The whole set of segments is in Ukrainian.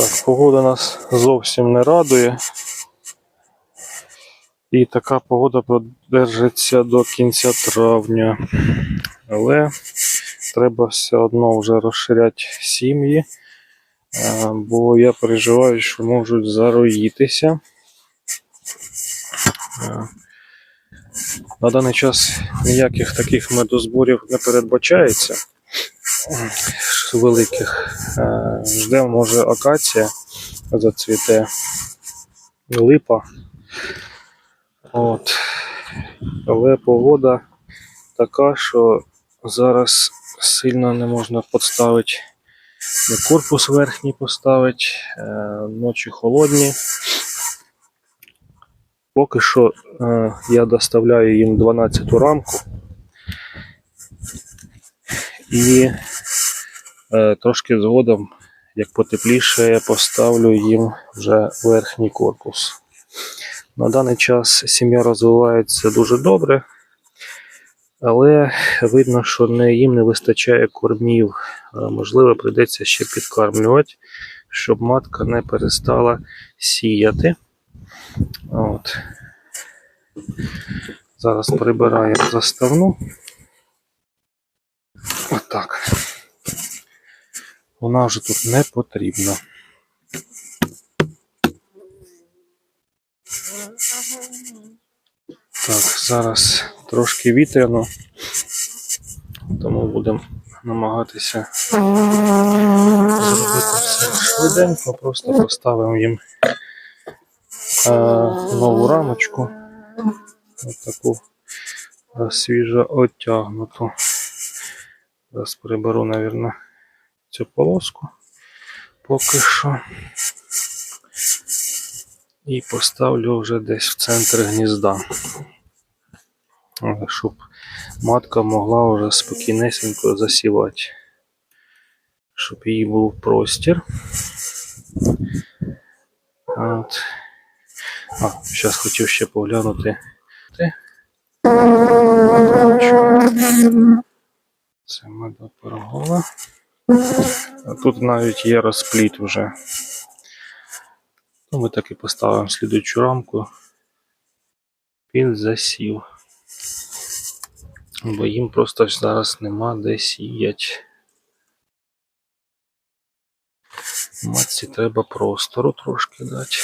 Так, погода нас зовсім не радує. І така погода продержиться до кінця травня. Але треба все одно вже розширяти сім'ї, е, бо я переживаю, що можуть зароїтися. Е, На даний час ніяких таких медозборів не передбачається великих. Е, Ждемо, може, акація зацвіте, липа. От. Але погода така, що зараз сильно не можна поставити не корпус верхній поставити, е, ночі холодні. Поки що е, я доставляю їм 12 рамку. І е, трошки згодом, як потепліше, я поставлю їм вже верхній корпус. На даний час сім'я розвивається дуже добре, але видно, що не, їм не вистачає кормів. Е, Можливо, прийдеться ще підкармлювати, щоб матка не перестала сіяти. От. Зараз прибираємо заставну. Отак. Вона вже тут не потрібна. Так, зараз трошки вітряно, тому будемо намагатися зробити все швиденько, просто поставимо їм е, нову рамочку. Ось таку е, свіжо оттягнуту. Зараз приберу, мабуть, цю полоску поки що. І поставлю вже десь в центр гнізда. Е, Щоб матка могла вже спокійнесенько засівати. Щоб їй був простір. От. А, зараз хотів ще поглянути. Це медопергова. А тут навіть є розпліт вже. Ну, ми так і поставимо слідуючу рамку під засів. Бо їм просто зараз нема де сіять. Матці треба простору трошки дати.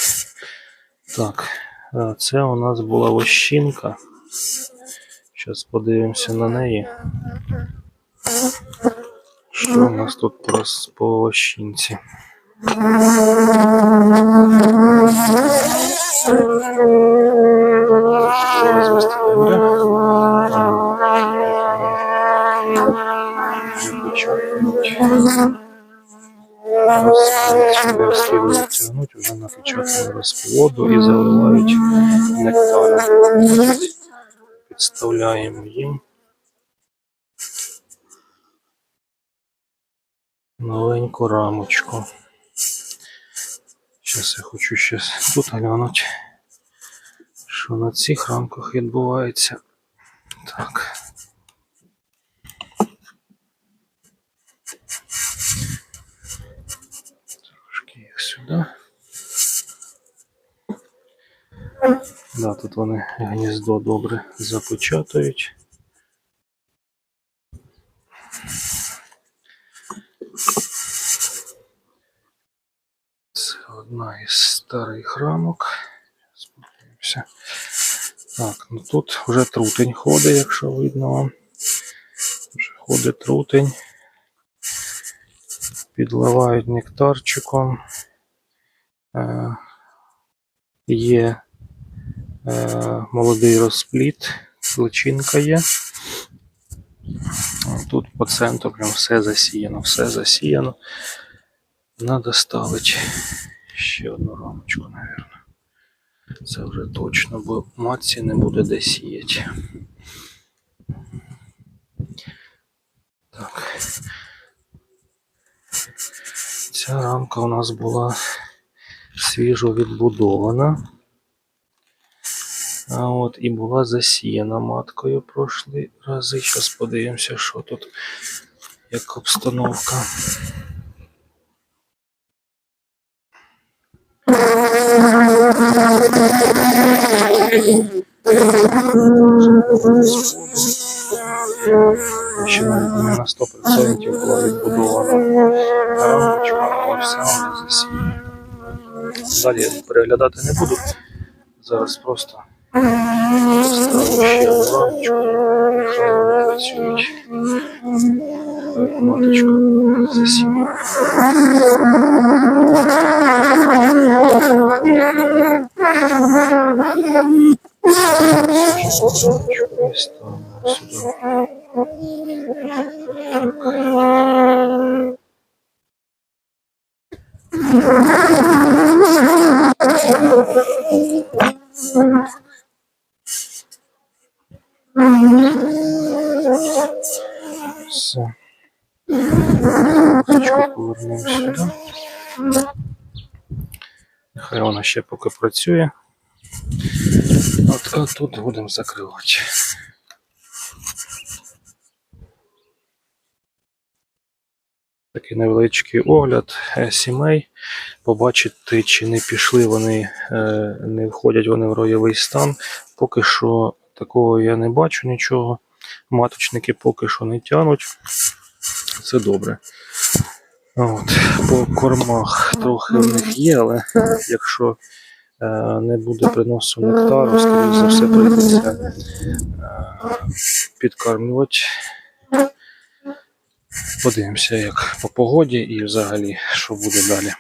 Так, це у нас була вощинка. Зараз подивимося на неї. Що у нас тут по, роз- по вощинці? Зараз виставляємо. Розтягнуть вже напечатали розплоду і заливають нектаром. Підставляємо їм. Маленьку рамочку. Зараз я хочу ще тут глянути, що на цих рамках відбувається. Так. Трошки їх сюди. Да, тут вони гніздо добре запечатають. Це одна із старих рамок. Подивимося. Так, ну тут вже трутень ходить, якщо видно вам. Вже ходить трутень. Підливають нектарчиком. Е, є е, молодий розпліт, личинка є. Тут по центру прям все засіяно, все засіяно. Надо ставити ще одну рамочку, мабуть. Це вже точно, бо матці не буде де сіяти. Так. Ця рамка у нас була свіжо відбудована. А от і була засіяна маткою прошлі рази. Зараз подивимося, що тут як обстановка. Ще навіть на 100% була відбудована. Далі переглядати не буду. Зараз просто ще одну рамочку. Там, сюди. Все. Сюди. Хай вона ще поки працює. От, а тут будемо закривати. Такий невеличкий огляд е, сімей. Побачити, чи не пішли вони, е, не входять вони в роєвий стан. Поки що такого я не бачу нічого. Маточники поки що не тянуть це добре. От, По кормах трохи в них є, але якщо е, не буде приносу нектару, скоріш за все прийдеться е, підкармлювати. Подивимося, як по погоді і взагалі, що буде далі.